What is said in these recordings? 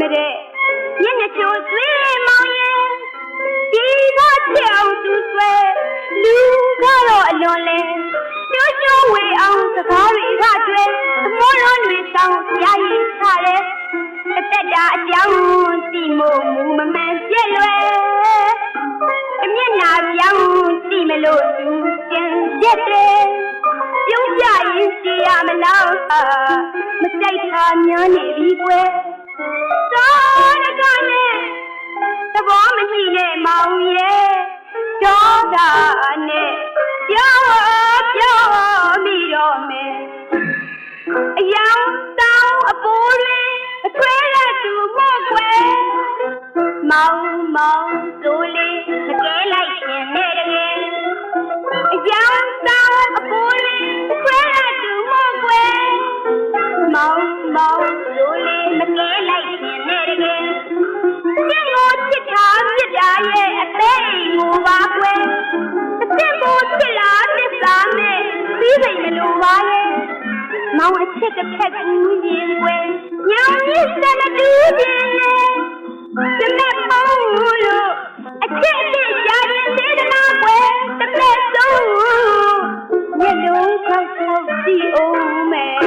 မတဲ့ညနေချိုးသွေးမောင်ရဲ့ဒီကချေအောင်သူဆွဲလူကတော့အလွန်လဲကျွတ်ကျွတ်ဝေအောင်စကားတွေကတွေ့သမောလုံးတွေဆောင်ရရည်ချတယ်အသက်တာအကြောင်းတိမို့မူမမှန်ပြက်လွယ်အမျက်နာပြောင်းတိမလို့သူကျန်ပြက်တယ်ပြုံးကြရင်ကြည်ရမလားမကြိုက်တာများနေပြီကွယ် သောတကနဲ့သဘောမရှိနဲ့မောင်ရဲ့ဒေါသနဲ့ပြောပြောမိတော့မယ်အယောင်တောင်းအပိုးတွေအထွေးရသူမို့ကွယ်မောင်မောင်ဆိုလေးမကဲလိုက် ချစ်တစ်ဖက်ကူးရင်ကွယ်ညောင်ရစ်စမတူးခြင်းနဲ့ကျမမောင်လို့အချစ်အစ်ရှာရင်စေတနာကွယ်တစ်ဖက်ဆုံးမျက်လုံးထောက်ထောက်ကြည့်အောင်မယ်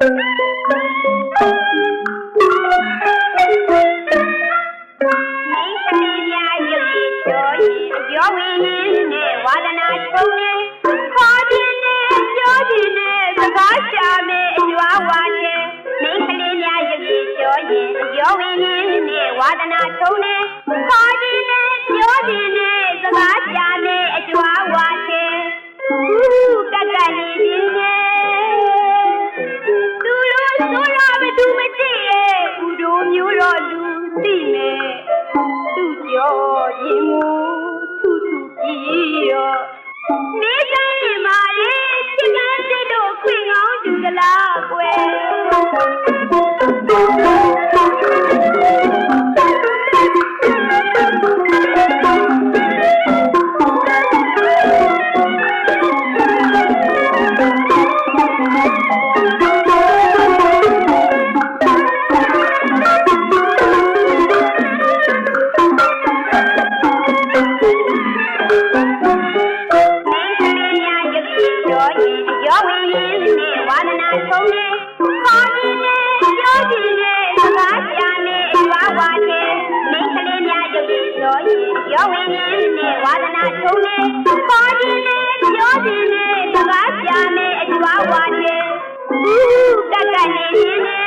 ဝင်နဲ့ဝါဒနာချုံနေခေါ် သူလို့ဆိုရမ ရင်ရောဝင်ရင်နဲ့ဝါဒနာဆုံးနေခေါ်ခြင်းနဲ့ပြောခြင်းနဲ့စကားရှာနဲ့ဝါဝါခြင်းမင်းကလေးများရုပ်ရည်ကျော်ရင်ရောဝင်ရင်နဲ့ဝါဒနာဆုံးနေခေါ်ခြင်းနဲ့ပြောခြင်းနဲ့စကားရှာနဲ့အကျွားဝါခြင်းဦးကကနေခြင်းနဲ့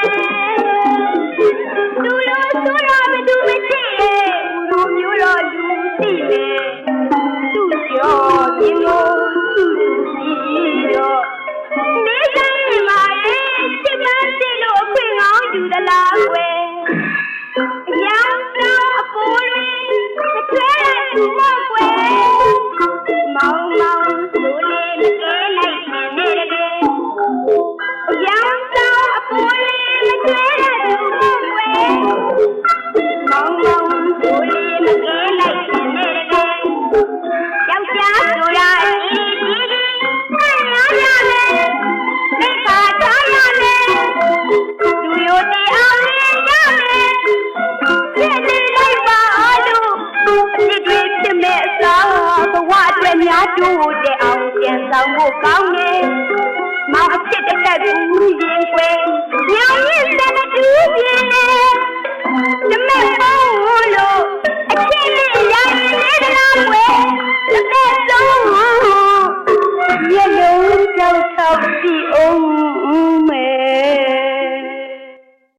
နိုးတဲ့အောင်ကြံဆောင်ဖို့ကောင်းတယ်မောင်အချစ်တစ်ခက်ဘူးရင်ကွယ်ညောင်ရင်တဲ့တူပြင်းတယ်တမက်ပေါလို့